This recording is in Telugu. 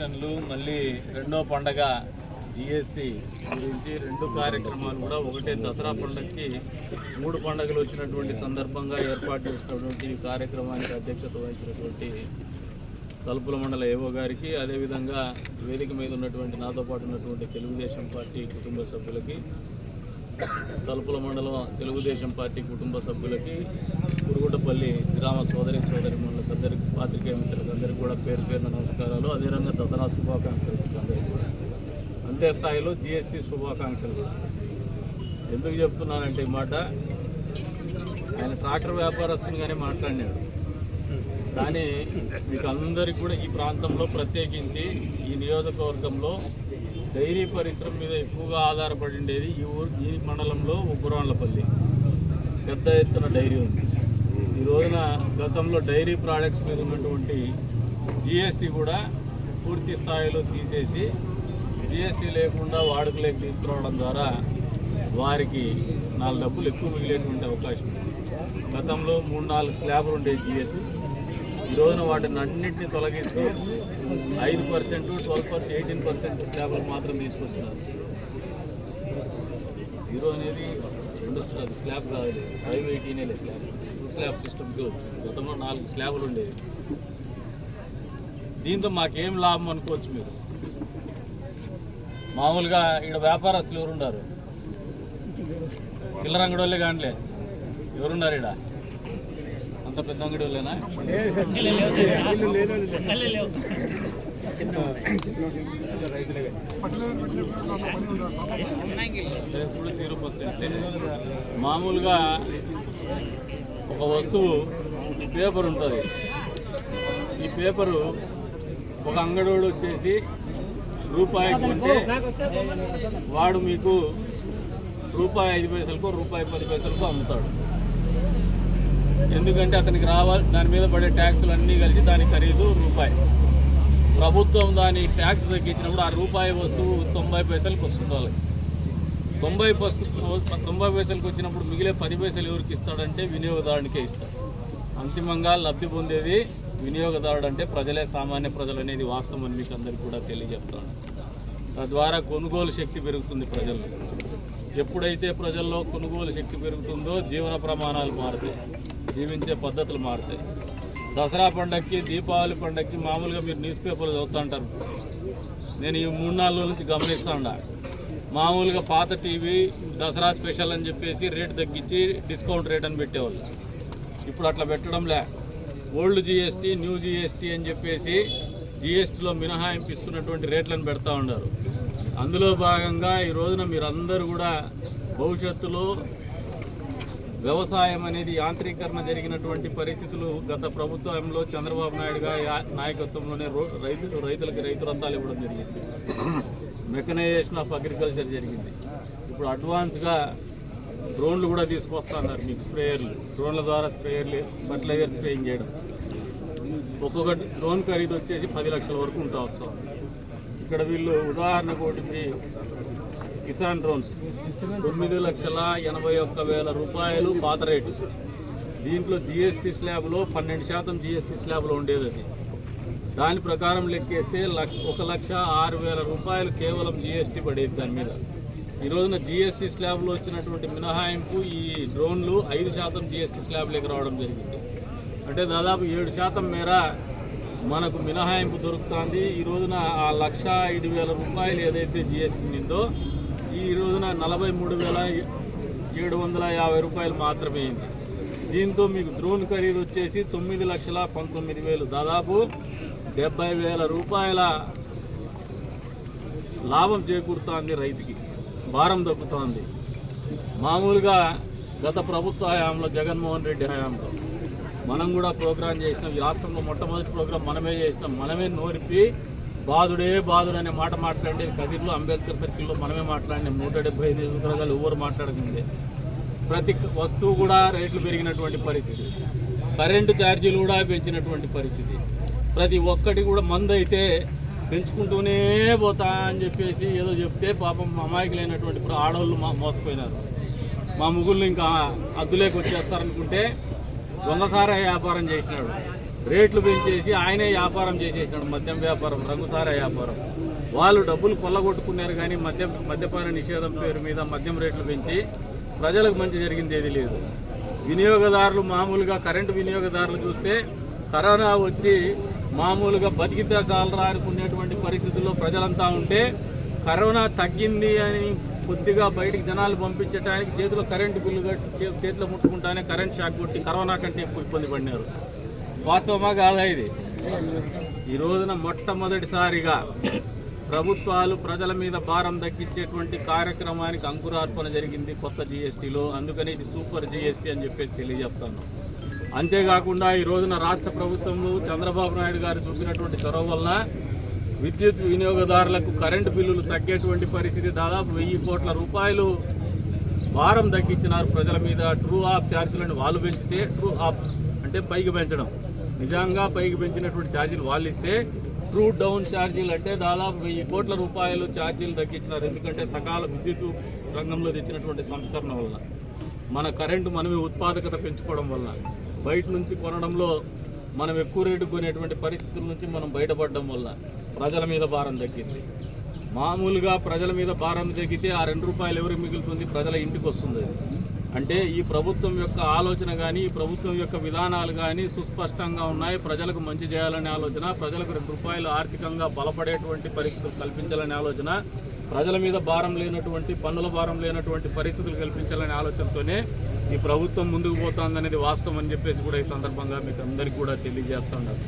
మళ్ళీ రెండో పండగ జిఎస్టి గురించి రెండు కార్యక్రమాలు కూడా. ఒకటే దసరా పండగకి మూడు పండుగలు వచ్చినటువంటి సందర్భంగా ఏర్పాటు చేసినటువంటి ఈ కార్యక్రమానికి అధ్యక్షత వహించినటువంటి తలుపుల మండల ఏవో గారికి అదేవిధంగా వేదిక మీద ఉన్నటువంటి నాతో పాటు ఉన్నటువంటి తెలుగుదేశం పార్టీ కుటుంబ సభ్యులకి తలుపుల మండలం తెలుగుదేశం పార్టీ కుటుంబ సభ్యులకి కురుగుటపల్లి గ్రామ సోదరి సోదరి అందరికి పాత్రికేయ మిత్రులకు అందరికీ కూడా పేరు పేరున నమస్కారాలు. అదేవిధంగా దసరా శుభాకాంక్షలు అందరికీ కూడా. అంతే స్థాయిలో జిఎస్టీ శుభాకాంక్షలు కూడా. ఎందుకు చెప్తున్నానంటే ఈ మాట? ఆయన ట్రాక్టర్ వ్యాపారస్తునిగానే మాట్లాడినాడు. కానీ మీకు అందరికీ కూడా ఈ ప్రాంతంలో ప్రత్యేకించి ఈ నియోజకవర్గంలో డైరీ పరిశ్రమ మీద ఎక్కువగా ఆధారపడి ఉండేది ఈ ఊరు ఈ మండలంలో ఉగ్గురాన్లపల్లి పెద్ద ఎత్తున డైరీ ఉంది. ఈ రోజున గతంలో డైరీ ప్రోడక్ట్స్ మీద ఉన్నటువంటి జిఎస్టీ కూడా పూర్తి స్థాయిలో తీసేసి జిఎస్టీ లేకుండా వాడుకలోకి తీసుకురావడం ద్వారా వారికి నాలుగు డబ్బులు ఎక్కువ మిగిలేటువంటి అవకాశం ఉంది. గతంలో మూడు నాలుగు స్లాబ్లు ఉండేవి జిఎస్టీ. ఈ రోజున వాటిని అన్నింటినీ తొలగిస్తూ ఐదు percent twelve percent eighteen percent స్లాబ్లు మాత్రం తీసుకొచ్చినారు. ఈరోజు అనేది రెండు స్లాబ్ కాదు ఫైవ్ ఎయిటీనే స్లాబ్. స్లాబ్ సిస్టమ్కి గతంలో నాలుగు స్లాబులు ఉండేవి. దీంతో మాకేం లాభం అనుకోవచ్చు మీరు? మామూలుగా ఇక్కడ వ్యాపారస్తులు ఎవరున్నారు చిల్లర అంగడి వాళ్ళే కానిలే. ఎవరున్నారు ఇక్కడ అంత పెద్ద అంగడి వాళ్ళేనా మామూలుగా ఒక వస్తువు పేపర్ ఉంటుంది. ఈ పేపరు ఒక అంగడోడు వచ్చేసి రూపాయి కొంటే వాడు మీకు రూపాయి ఐదు పైసలకు రూపాయి పది పైసలకు అమ్ముతాడు. ఎందుకంటే అతనికి రావాలి దాని మీద పడే ట్యాక్సులు అన్నీ కలిసి దాని ఖరీదు రూపాయి. ప్రభుత్వం దాని ట్యాక్స్ తగ్గించినప్పుడు ఆ రూపాయి వస్తువు తొంభై పైసలకు వస్తుంది వాళ్ళకి. తొంభై పస్తు తొంభై పైసలకు వచ్చినప్పుడు మిగిలే పది పైసలు ఎవరికి ఇస్తాడంటే వినియోగదారునికే ఇస్తాడు. అంతిమంగా లబ్ధి పొందేది వినియోగదారుడు అంటే ప్రజలే సామాన్య ప్రజలు అనేది వాస్తవం అని మీకు అందరికీ కూడా తెలియజెప్తాను. తద్వారా కొనుగోలు శక్తి పెరుగుతుంది ప్రజల్లో. ఎప్పుడైతే ప్రజల్లో కొనుగోలు శక్తి పెరుగుతుందో జీవన ప్రమాణాలు మారుతాయి జీవించే పద్ధతులు మారుతాయి. దసరా పండగకి దీపావళి పండగకి మామూలుగా మీరు న్యూస్ పేపర్లు చదువుతుంటారు. నేను ఈ మూడు నాలుగు నుంచి నుంచి గమనిస్తాండా మామూలుగా పాత టీవీ దసరా స్పెషల్ అని చెప్పేసి రేట్ తగ్గించి డిస్కౌంట్ రేట్ అని పెట్టేవాళ్ళు. ఇప్పుడు అట్లా పెట్టడం లే. ఓల్డ్ జిఎస్టీ న్యూ జిఎస్టీ అని చెప్పేసి జిఎస్టీలో మినహాయింపు ఇస్తున్నటువంటి రేట్లను పెడతా ఉన్నారు. అందులో భాగంగా ఈ రోజున మీరందరూ కూడా భవిష్యత్తులో వ్యవసాయం అనేది యాంత్రీకరణ జరిగినటువంటి పరిస్థితులు గత ప్రభుత్వంలో చంద్రబాబు నాయుడు గారి నాయకత్వంలోనే రో- రైతులు రైతులకు రైతు రథాలు ఇవ్వడం జరిగింది. మెకనైజేషన్ ఆఫ్ అగ్రికల్చర్ జరిగింది. ఇప్పుడు అడ్వాన్స్గా డ్రోన్లు కూడా తీసుకొస్తున్నారు మీకు స్ప్రేయర్లు. డ్రోన్ల ద్వారా స్ప్రేయర్లు ఫర్టిలైజర్ స్ప్రేయింగ్ చేయడం. ఒక్కొక్క డ్రోన్ ఖరీదు వచ్చేసి పది లక్షల వరకు ఉంటా వస్తాం ఇక్కడ వీళ్ళు ఉదాహరణకు ఒకటి కిసాన్ డ్రోన్స్. తొమ్మిది లక్షల ఎనభై ఒక్క వేల రూపాయలు పాత రేటు. దీంట్లో జిఎస్టీ స్లాబ్లో పన్నెండు శాతం జిఎస్టీ స్లాబ్లో ఉండేది అది. దాని ప్రకారం లెక్కేస్తే లక్ష ఒక లక్ష ఆరు వేల రూపాయలు కేవలం జిఎస్టీ పడేది దాని మీద. ఈ రోజున జిఎస్టీ స్లాబ్లో వచ్చినటువంటి మినహాయింపు ఈ డ్రోన్లు ఐదు శాతం జిఎస్టీ స్లాబ్లోకి రావడం జరిగింది. అంటే దాదాపు ఏడు శాతం మేర మనకు మినహాయింపు దొరుకుతుంది. ఈ రోజున ఆ లక్ష ఐదు వేల రూపాయలు ఏదైతే జిఎస్టీ నిందో ఈ రోజున నలభై మూడు వేల ఏడు వందల యాభై రూపాయలు మాత్రమే అయింది. దీంతో మీకు డ్రోన్ ఖరీదు వచ్చేసి తొమ్మిది లక్షల పంతొమ్మిది వేలు. దాదాపు డెబ్బై వేల రూపాయల లాభం చేకూరుతోంది రైతుకి. భారం దక్కుతోంది మామూలుగా గత ప్రభుత్వ హయాంలో జగన్మోహన్ రెడ్డి హయాంలో మనం కూడా ప్రోగ్రాం చేసినాం. ఈ రాష్ట్రంలో మొట్టమొదటి ప్రోగ్రాం మనమే చేసినాం. మనమే నోరిపి బాధుడే బాధుడు అనే మాట మాట్లాడేది. కదిర్లో అంబేద్కర్ సర్కిల్లో మనమే మాట్లాడినాం. నూట డెబ్బై ఐదు నియోజకవర్గాలు ఎవరు మాట్లాడకముందే ప్రతి వస్తువు కూడా రేట్లు పెరిగినటువంటి పరిస్థితి. కరెంటు ఛార్జీలు కూడా పెంచినటువంటి పరిస్థితి. ప్రతి ఒక్కటి కూడా మందు అయితే పెంచుకుంటూనే పోతా అని చెప్పేసి ఏదో చెప్తే పాపం అమాయకులైనటువంటి ఇప్పుడు ఆడవాళ్ళు మా మోసపోయినారు. మా ముగ్గురు ఇంకా అద్దులేకి వచ్చేస్తారనుకుంటే దొంగసారా వ్యాపారం చేసినాడు. రేట్లు పెంచేసి ఆయనే వ్యాపారం చేసేసినాడు. మద్యం వ్యాపారం రంగుసారా వ్యాపారం. వాళ్ళు డబ్బులు కొల్లగొట్టుకున్నారు కానీ మద్య మద్యపాన నిషేధం పేరు మీద మద్యం రేట్లు పెంచి ప్రజలకు మంచి జరిగింది ఏది లేదు. వినియోగదారులు మామూలుగా కరెంటు వినియోగదారులు చూస్తే కరోనా వచ్చి మామూలుగా బతికితే చాలరా అనుకునేటువంటి పరిస్థితుల్లో ప్రజలంతా ఉంటే కరోనా తగ్గింది అని కొద్దిగా బయటికి జనాలు పంపించడానికి చేతిలో కరెంటు బిల్లు కట్టి చే- చేతిలో ముట్టుకుంటానే కరెంట్ షాక్ కొట్టి కరోనా కంటే ఎక్కువ ఇబ్బంది పడినారు. వాస్తవమా కాదా ఇది? ఈ రోజున మొట్టమొదటిసారిగా ప్రభుత్వాలు ప్రజల మీద భారం దక్కించేటువంటి కార్యక్రమానికి అంకురార్పణ జరిగింది కొత్త జిఎస్టీలో. అందుకని ఇది సూపర్ జిఎస్టీ అని చెప్పేసి తెలియజెప్తాను అంతేకాకుండా ఈ రోజున రాష్ట్ర ప్రభుత్వంలో చంద్రబాబు నాయుడు గారు చూపినటువంటి చొరవ వలన విద్యుత్ వినియోగదారులకు కరెంటు బిల్లులు తగ్గేటువంటి పరిస్థితి దాదాపు వెయ్యి కోట్ల రూపాయలు భారం తగ్గించినారు ప్రజల మీద. ట్రూ ఆఫ్ ఛార్జీలను వాళ్ళు పెంచితే ట్రూ ఆఫ్ అంటే పైకి పెంచడం. నిజంగా పైకి పెంచినటువంటి ఛార్జీలు వాళ్ళు ఇస్తే ట్రూ డౌన్ ఛార్జీలు అంటే దాదాపు వెయ్యి కోట్ల రూపాయలు ఛార్జీలు తగ్గించినారు. ఎందుకంటే సకాల విద్యుత్ రంగంలో తెచ్చినటువంటి సంస్కరణ వల్ల మన కరెంటు మనమే ఉత్పాదకత పెంచుకోవడం వల్ల బయట నుంచి కొనడంలో మనం ఎక్కువ రేటు కొనేటువంటి పరిస్థితుల నుంచి మనం బయటపడడం వల్ల ప్రజల మీద భారం తగ్గింది. మామూలుగా ప్రజల మీద భారం తగ్గితే ఆ రెండు రూపాయలు ఎవరికి మిగులుతుంది? ప్రజల ఇంటికి వస్తుంది. అంటే ఈ ప్రభుత్వం యొక్క ఆలోచన కానీ ఈ ప్రభుత్వం యొక్క విధానాలు కానీ సుస్పష్టంగా ఉన్నాయి. ప్రజలకు మంచి చేయాలనే ఆలోచన ప్రజలకు రెండు రూపాయలు ఆర్థికంగా బలపడేటువంటి పరిస్థితులు కల్పించాలనే ఆలోచన ప్రజల మీద భారం లేనటువంటి పన్నుల భారం లేనటువంటి పరిస్థితులు కల్పించాలనే ఆలోచనతోనే ఈ ప్రభుత్వం ముందుకు పోతుందనేది వాస్తవం అని చెప్పేసి కూడా ఈ సందర్భంగా మీకు అందరికీ కూడా తెలియజేస్తున్నారు